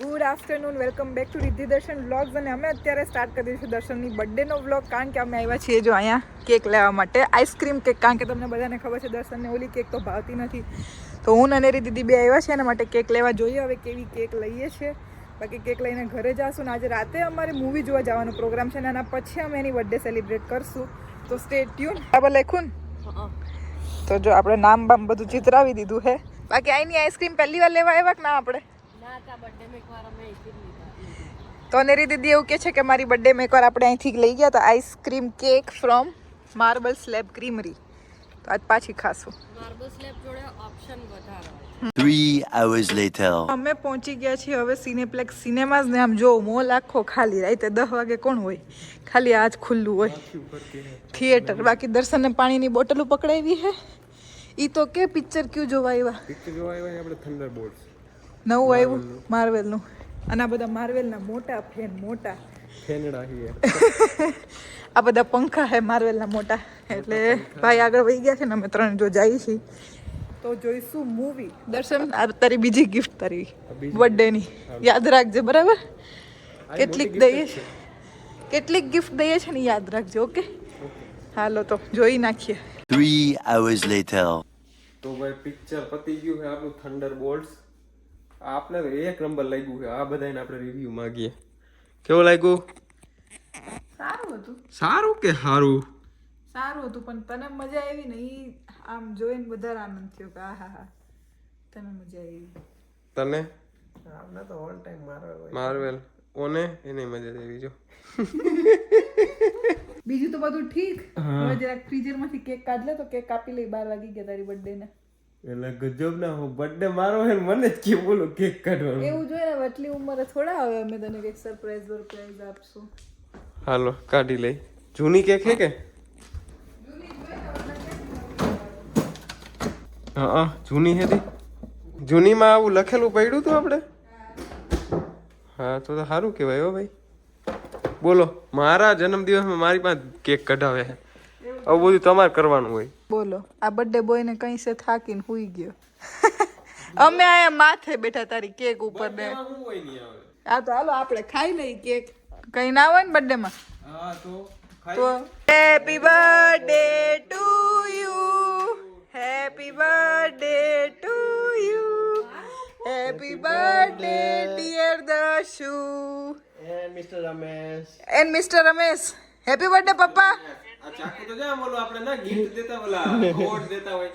Good afternoon welcome back to Riddhi Darshan vlogs. અને અમે અત્યારે સ્ટાર્ટ કરી દઈશું દર્શનની બર્થડેનો વ્લોગ. કારણ કે અમે આવ્યા છીએ જો અહીંયા કેક લેવા માટે. આઈસ્ક્રીમ કેક કારણ કે તમને બધાને ખબર છે દર્શનને ઓલી કેક તો ભાવતી નથી. તો હું અને રી દીદી બે આવ્યા છે એના માટે કેક લેવા જોઈએ. હવે કેવી કેક લઈએ છીએ. બાકી કેક લઈને ઘરે જાશું ને આજે રાતે અમારે મૂવી જોવા જવાનો પ્રોગ્રામ છે અને એના પછી અમે એની બર્થડે સેલિબ્રેટ કરશું. તો સ્ટે ટ્યુન બરાબર લખું ને? તો જો આપણે નામ બામ બધું ચિતરાવી દીધું છે બાકી અહીંની આઈસ્ક્રીમ પહેલી વાર લેવા આવ્યા કે ના આપણે? તો નેરી દીદી એવું કે છે કે મારી બર્થડે મેં એકવાર આપણે અહીંથી લઈ ગયા હતા ice cream cake from marble slab creamery તો આજ પાછી ખાશું. માર્બલ સ્લેબ જોડે ઓપ્શન વધારે 3 hours later. અમે પહોંચી ગયા છીએ હવે સિનેપ્લેક્સ સિનેમાઝ ને આમ જો મોલ આખો ખાલી રાતે દસ વાગે કોણ હોય? ખાલી આજ ખુલ્લું હોય. થિયેટર બાકી દર્શનને પાણીની બોટલો પકડાવી છે ઈ તો કે પિક્ચર ક્યુ જોવા આવ્યા? પિક્ચર જોવા આવ્યા આપણે થંડર બોલ્ટ્સ નવું આવ્યું? માર્વેલનું અને આ બધા માર્વેલના મોટા ફેન મોટા. ફેનડા આ બધા પંખા હે માર્વેલના મોટા. એટલે ભાઈ આગળ વહી ગયા છે ને અમે ત્રણ જો જઈએ છીએ. તો જોઈશું મૂવી દર્શન? આ તારી બીજી ગિફ્ટ તારી. બર્થડેની યાદ રાખજે બરાબર? કેટલીક દઈએ છે. કેટલીક ગિફ્ટ દઈએ છે ને યાદ રાખજો ઓકે? હાલો તો જોઈ નાખીએ. 3 hours later. તો ભાઈ પિક્ચર પતી ગયું છે આપણું થંડર બોલ્ટ્સ આપને તો એક નંબર લાગ્યું છે. આ બધાને આપણે રિવ્યુ માંગીએ. કેવું લાગ્યું? સારું હતું. સારું કે સારું સારું હતું પણ તને મજા આવી ને ઈ આમ જોઈને વધારે આનંદ થયો કે આ હા હા તને મજા આવી. તને? આપણે તો ઓલ ટાઈમ માર્વેલ ઓને? એને મજા આવી જો બીજું તો બધું ઠીક. હવે જરાક ફ્રીઝરમાંથી કેક કાઢ લે તો કેક કાપી લઈ બાર વાગી ગયા તારી બર્થડે ને. એટલે ગજબ ના હું બર્થડે મારો હે મને જ કે બોલો કેક કાઢવાનું. એવું જોઈએ ને આટલી ઉંમરે થોડા આવે અમે તને કંઈક સરપ્રાઈઝ સરપ્રાઈઝ આપશું. હાલો કાઢી લઈ. જૂની કેક હે કે? હા જૂની હતી જૂનીમાં આવું લખેલું પડ્યું હતું આપણે હા તો તો સારું કહેવાય હો ભાઈ. બોલો મારા જન્મદિવસમાં મારી પાસે કેક કઢાવે છે. આવું બધું તમારે કરવાનું હોય. બોલો આ બર્થડે બોય ને કઈ છે થાકીને હુઈ ગયો. અમે આયા માથે બેઠા તારી કેક ઉપર ને આ તો હાલો આપણે ખાઈ લઈ કેક કઈ ના હોય ને બર્થડે માં? હા તો તો happy birthday to you happy birthday to you happy birthday dear Dashu mister Ramesh and mister Ramesh happy birthday પપ્પા આ ચાકુ તો જા બોલો આપણે ના ગિફ્ટ દેતા બોલા અવોર્ડ દેતા હોય?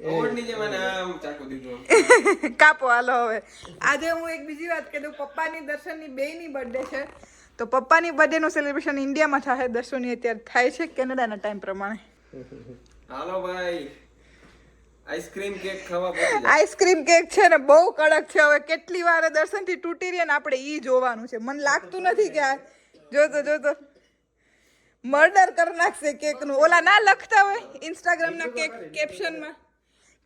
કાપો હાલો હવે. આજે હું એક બીજી વાત કહી દઉં પપ્પાની દર્શનની બેયની બર્થડે છે. તો પપ્પાની બર્થડેનું સેલિબ્રેશન ઇન્ડિયામાં થાય દર્શનની અત્યારે થાય છે કેનેડાના ટાઈમ પ્રમાણે. હાલો ભાઈ. આઈસ્ક્રીમ કેક ખાવા આઈસ્ક્રીમ કેક છે ને બહુ કડક છે. હવે કેટલી વાર દર્શનથી તૂટી રહી ને આપણે ઈ જોવાનું છે. મને લાગતું નથી કે આ જોતો જોતો મર્ડર કરી નાખશે કેકનું ઓલા ના લખતા હોય? ઇન્સ્ટાગ્રામના cake કેપ્શનમાં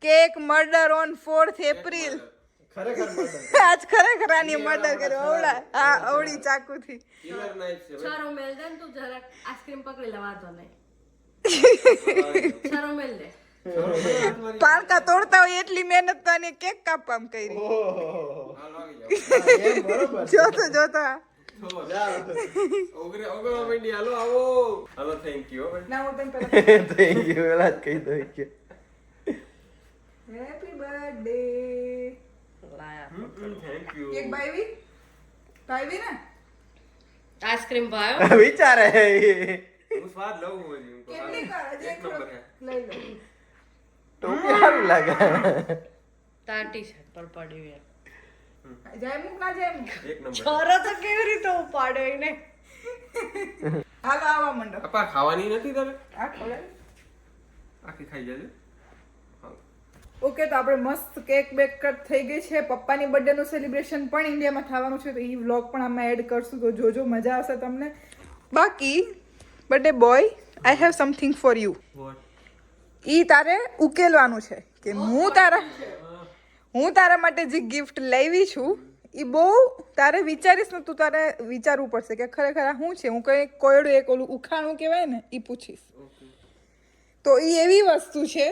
cake murder on fourth April આજ ખરેખર આની મર્ડર કર્યો. અવળા હા અવળી ચાકુથી. છરો મેલ દે તું જરાક આઈસ્ક્રીમ પકડી લેવા તો નહીં. છરો મેલ દે. પાણકા તોડતા હોય એટલી મહેનત તો આને કેક કાપવામાં કરી. હાલો આવી જાઓ જોતો જોતો ઓગરે ઓગરો મંડી હાલો આવો હાલો થેન્ક યુ ના હું તને પહેલા થેન્ક યુ એલા જ કહી દો કે happy birthday thank you cake બાઈવી બાઈવી ને આઈસ્ક્રીમ ભાયો વિચારે હું સ્વાદ લઉં હું હજી કેટલી કર હજી એક નંબર હે લઈ લો તો સારું લાગે તાર ટી શર્ટ પર પડ્યું એમ જયમુખ ના એક નંબર. છરો તો કેવી રીતે ઉપાડ્યો એને? હાલો આવા મંડો અપા ખાવાની નથી તારે? આ ખવડાવી. આખી ખાઈ જજો ઓકે તો આપણે મસ્ત કેક બેક કટ થઈ ગઈ છે. પપ્પાની બર્થડેનું સેલિબ્રેશન પણ ઇન્ડિયામાં થવાનું છે તો એ વ્લોગ પણ આમાં એડ કરશું તો જોજો મજા આવશે તમને. બાકી birthday boy I have something for you એ ઈ તારે ઉકેલવાનું છે કે હું તારા હું તારા માટે જે ગિફ્ટ લાવી છું એ બહુ તારે વિચારીશ ને તું તારે વિચારવું પડશે કે ખરેખર આ શું છે? હું કંઈ કોયડું એક ઓલું ઉખાણું કહેવાય ને એ પૂછીશ. તો એ એવી વસ્તુ છે,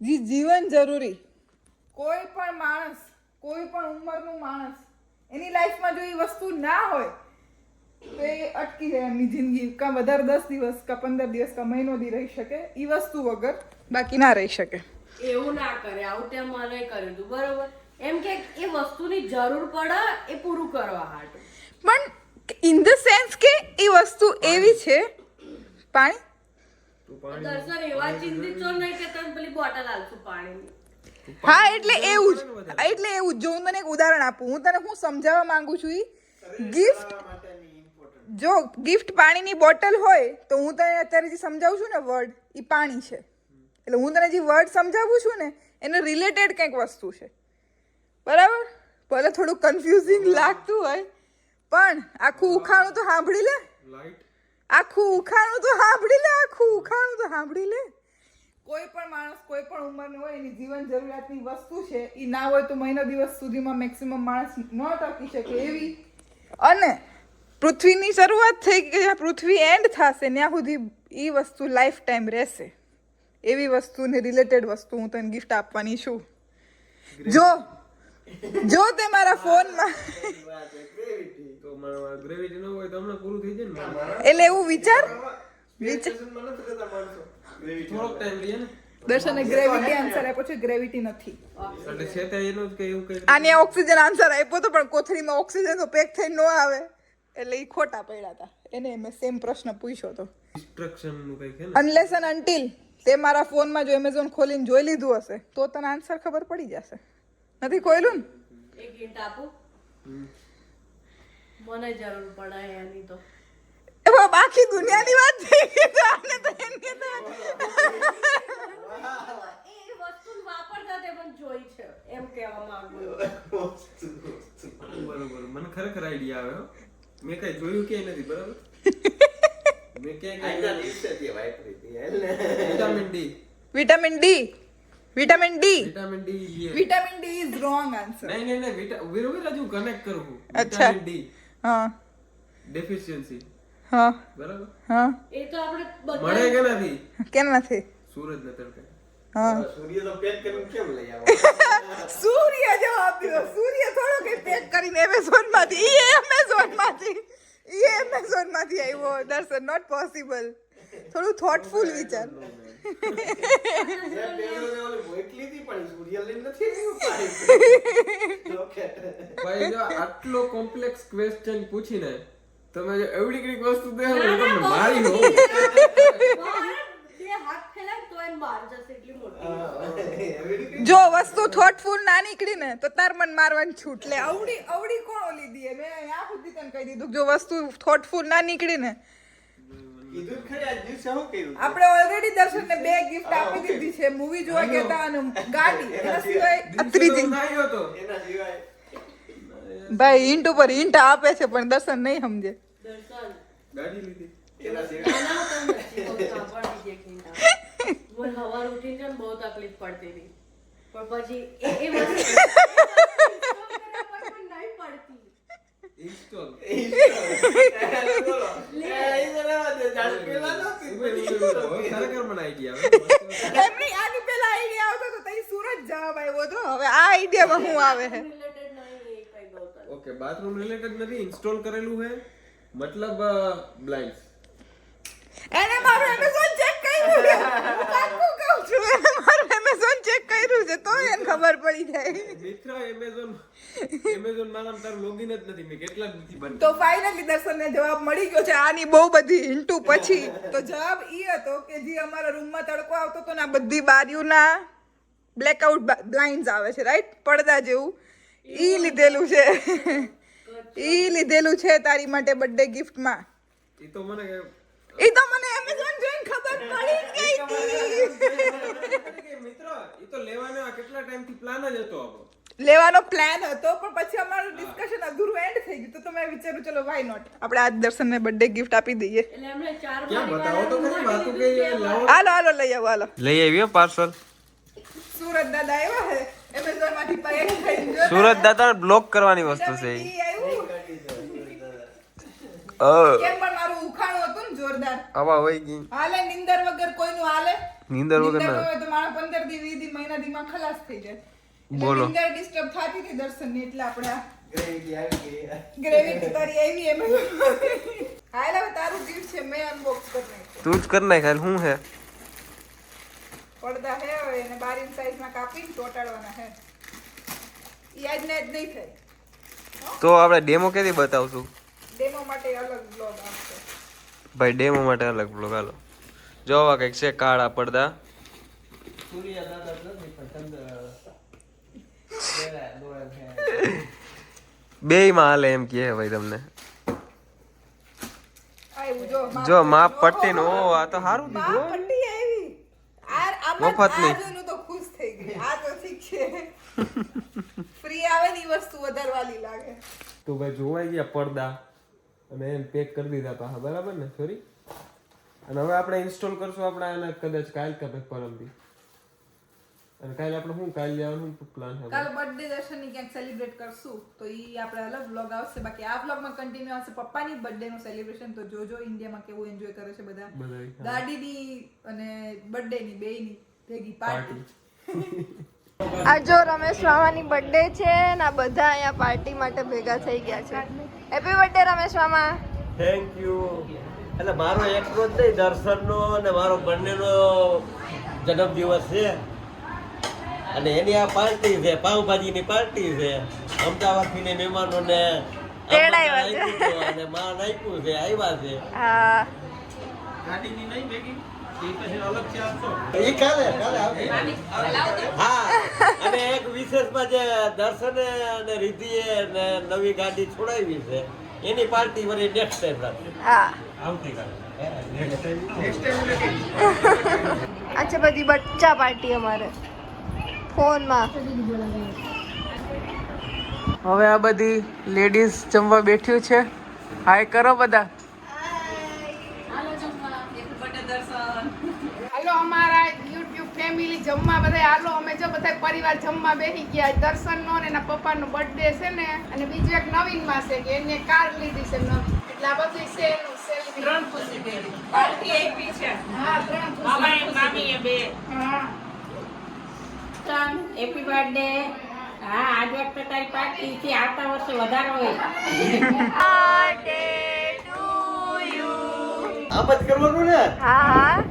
જે જીવન જરૂરી. કોઈ પણ માણસ, કોઈ પણ ઉંમરનું માણસ, એની લાઈફમાં જો એ વસ્તુ ના હોય, તો એ અટકી જાય એમની જિંદગી. કાં વધારે દસ દિવસ, કાં પંદર દિવસ, કાં મહિનો દી રહી શકે એ વસ્તુ વગર બાકી ના રહી શકે. એવું ના કરે આવું તે મને કર્યું હતું બરોબર? એમ કે એ વસ્તુની જરૂર પડે એ પૂરું કરવા હાટું. પણ ઇન ધ સેન્સ કે એ વસ્તુ એવી છે પાણી? દર્શન એવા ચિંતિત છો નહીં કે તમે પેલી બોટલ આલશું પાણીની? હા એટલે એવું જ. એટલે એવું જ. જો હું તને એક ઉદાહરણ આપું હું તને હું સમજાવવા માંગુ છું એ ગિફ્ટ જો ગિફ્ટ પાણીની બોટલ હોય તો હું તને અત્યારે જે સમજાવું છું ને વર્ડ એ પાણી છે. એટલે હું તને જે વર્ડ સમજાવું છું ને એને રિલેટેડ કંઈક વસ્તુ છે. બરાબર? ભલે થોડું કન્ફ્યુઝિંગ લાગતું હોય પણ આખું ઉખાણું તો સાંભળી લે. આખું ઉખાણું તો સાંભળી લે આખું ઉખાણું તો સાંભળી લે. કોઈ પણ માણસ કોઈ પણ ઉંમરનો હોય એની જીવન જરૂરિયાતની વસ્તુ છે એ ના હોય તો મહિનો દિવસ સુધીમાં મેક્સિમમ માણસ ન ટકી શકે એવી. અને પૃથ્વીની શરૂઆત થઈ કે જ્યાં પૃથ્વી એન્ડ થશે ત્યાં સુધી એ વસ્તુ લાઈફ ટાઈમ રહેશે. એવી વસ્તુને રિલેટેડ વસ્તુ હું તને ગિફ્ટ આપવાની છું. જો જો તે મારા ફોનમાં. એટલે એવું વિચાર? દર્શને ગ્રેવિટી આન્સર આપ્યો છે ગ્રેવિટી નથી. આને ઓક્સિજન આન્સર આપ્યો તો પણ કોથળીમાં ઓક્સિજન તો પેક થઈ ન આવે. એટલે એ ખોટા પડ્યા હતા. એને મેં સેમ પ્રશ્ન પૂછ્યો હતો અનલેસ એન્ડ અન્ટિલ તે મારા ફોનમાં જો એમેઝોન ખોલીને જોઈ લીધું હશે તો તને આન્સર ખબર પડી જશે. નથી ખોયલું ને? એક હિન્ટ આપો. મને જરૂર પડે એની તો. એ બાપ, દુનિયાની વાત થઈ ગઈ તો આને તો એની તો એ વસ્તુ વાપરતા તે પણ જોઈ છે એમ કહેવા માંગુ. બરોબર મને ખરેખર આઈડિયા આવ્યો. મેં કઈ જોયું કે નથી બરાબર? મેં ક્યાંય vitamin D vitamin D vitamin D vitamin D vitamin D is wrong answer નહીં નહીં નહીં વિટા વીરો વીરા હું કનેક્ટ કરું છું અચ્છા. વિટામિન ડી હા ડેફિશિયન્સી હા બરાબર હા એ તો આપણે મળે બધા કે નથી કેમ નથી સૂરજ ને તડકે હા સૂર્ય તો પેક કરીને કેમ લઈ આવો સૂર્ય જવાબ દીધો સૂર્ય થોડો કઈ પેક કરીને એમેઝોનમાંથી ઈ એમેઝોનમાંથી ઈ એમેઝોનમાંથી આવ્યો. દર્શન નોટ પોસિબલ થોડું થોટફુલ વિચાર. ભાઈ જો આટલો કોમ્પ્લેક્સ ક્વેશ્ચન પૂછીને તમે એવડી કંઈક વસ્તુ દેખાડો તમને મારી હો બહાર બે હાથ ફેલાય તો એને બહાર જશે એટલી મોટી એવી રીતે જો વસ્તુ થોટફુલ ના નીકળી ને તો તાર મન મારવાની છૂટ લે અવડી અવડી કોણ ઓલી દીએ? મેં આ સુધી તને કહી દીધું જો વસ્તુ થોટફુલ ના નીકળી ને કીધું ખરી આજ દિવસે શું કર્યું આપણે ઓલરેડી દર્શન ને બે ગિફ્ટ આપી દીધી છે. મૂવી જોવા ગયા અને ગાડી એના સિવાય ત્રીજી ભાઈ ઇન્ટ ઉપર ઇન્ટ આપે છે પણ દર્શન નહીં સમજે. દર્શન. ગાડી લીધી. એના સિવાય. ઉઠીને બહુ તકલીફ પડતી હતી. પણ પછી એ આઈડિયામાં હું આવે? ઓકે બાથરૂમ રિલેટેડ નથી ઇન્સ્ટોલ કરેલું છે મતલબ બ્લાઇન્ડ એને મારું એમેઝોન ચેક કર્યું. છે હું પાક્કું કહું છું એને મારું એમેઝોન ચેક કર્યું છે તો એને ખબર પડી જાય. મિત્ર એમેઝોન એમેઝોન મારામાં તાર લોગિન જ નથી મે કેટલા નથી બન તો ફાઇનલી દર્શનને જવાબ મળી ગયો છે આની બહુ બધી હિન્ટુ પછી. તો જવાબ ઈ હતો કે જે અમારા રૂમમાં તડકો આવતો હતો ને આ બધી બારીઓના બ્લેકઆઉટ બ્લાઇન્ડ્સ આવે છે રાઈટ પડદા જેવું. ઈ લીધેલું છે. ઈ લીધેલું છે તારી માટે બર્થડે ગિફ્ટમાં એ તો મને ઈ તો મને એમેઝોન જોઈને ખબર પડી જ ગઈ હતી. કે મિત્ર એ તો લેવાનો આ કેટલા ટાઈમથી પ્લાન જ હતો આપણો? લેવાનો પ્લાન હતો પણ પછી અમારું ડિસ્કશન અધૂરું એન્ડ થઈ ગયું. તો તમે વિચાર્યું ચલો વાય નોટ આપણે આજ દર્શનને બર્થડે ગિફ્ટ આપી દઈએ. હાલો હાલો લઈ આવો હાલો. લઈ આવ્યો પાર્સલ સુરત દાદા આવ્યા હે એમેઝોનમાંથી પેક સુરત દાદા બ્લોક કરવાની વસ્તુ છે કેમ પણ મારું ઉખાણું જોરદાર. આવા હોય ગઈ. હાલે નિંદર વગર કોઈનું હાલે? નિંદર વગર ના. હોય તો મારા પંદર દી વીસ દી મહિના દીમાં ખલાસ થઈ જાય. બોલો. નિંદર ડિસ્ટર્બ થાતી હતી દર્શન એટલે આપણે ગ્રેવિટી આવી ગઈ. ગ્રેવિટી તારી આવી એમ. હાલે તારું ગિફ્ટ છે મેં અનબોક્સ કરી નાખ્યું. તું જ કર નાખ હાલ શું હે? પડદા હે હવે એને 12 ઇંચ સાઈઝમાં કાપીને ચોંટાડવાના હે. યાદ ને જ નહીં થાય. તો આપણે ડેમો કેથી બતાવશું? ડેમો માટે અલગ બ્લોગ આવશે ભાઈ ડેમો માટે અલગ બ્લોગ હાલો જોવા કંઈક છે, કાળા પડદા બે બેયમાં હાલે એમ કહે ભાઈ તમને જો, માપ પટ્ટી. નો આ તો સારું દીધું, હો. પટ્ટી આવી આ આમાં મફતની. આ જોઈને તો ખુશ થઈ ગઈ આ તો ઠીક છે ફ્રી આવે ની વસ્તુ વધારે લાગે તો ભાઈ જોવાઈ ગયા પડદા અને એમ પેક કરી દીધા પાછા બરાબર ને? સોરી અને હવે આપણે ઇન્સ્ટોલ કરશું આપણે આને કદાચ કાલ કે પછી પરમથી. અને કાલે આપણે શું કાલે શું પ્લાન છે? કાલ બર્થડે દર્શનની ક્યાંક સેલિબ્રેટ કરશું તો ઈ આપણે અલગ વ્લોગ આવશે. બાકી આ વ્લોગમાં કન્ટિન્યુ આવશે પપ્પાની બર્થડે નું સેલિબ્રેશન તો જોજો ઇન્ડિયામાં કેવું એન્જોય કરે છે બધા. ગાડીની અને બર્થડે ની બેયની ભેગી પાર્ટી પાર્ટી આ જો રમેશ મામાની બર્થડે છે ને બધા અહીંયા પાર્ટી માટે ભેગા થઈ ગયા છે. હેપી બર્થડે રમેશ મામા થેન્ક યુ એટલે મારો એકનો જ નહીં દર્શનનો અને મારો બંનેનો જન્મદિવસ છે. અને એની આ પાર્ટી છે પાવભાજીની પાર્ટી છે. અમદાવાદથી ને મહેમાનોને તેડાવ્યા અને માં નાખ્યું છે આવ્યા છે. હા. એ કાલે કાલે હા અને એક વિશેષમાં જે દર્શને અને રિદ્ધિએ ને નવી ગાડી છોડાવી છે એની પાર્ટી વળી નેક્સ્ટ ટાઈમ રાખશે હા. આવતીકાલે. આ બધી બચ્ચા પાર્ટી અમારે. ફોનમાં. હવે આ બધી લેડીઝ જમવા બેઠ્યું છે. હાય કરો બધા હાલો અમારા યુટ્યુબ ફેમિલી જમવા બધા હાલો. અમે જો બધા પરિવાર જમવા બેસી ગયા. દર્શન નો ને એના પપ્પાનો બર્થડે છે ને. અને બીજું એક નવીનમાં છે કે એને કાર લીધી છે નવી એટલે આ બધું છે એનું ત્રણ ખુશી બેરી પાર્ટી આપી છે. હા ત્રણ ખુશી. મામી એ બે. હા. હેપી બર્થડે હા આજ વખતે તારી પાર્ટી છે. આવતા વર્ષે વધારે હોય. બર્થડે ટુ યુ આમ કરવાનું ને? હા હા.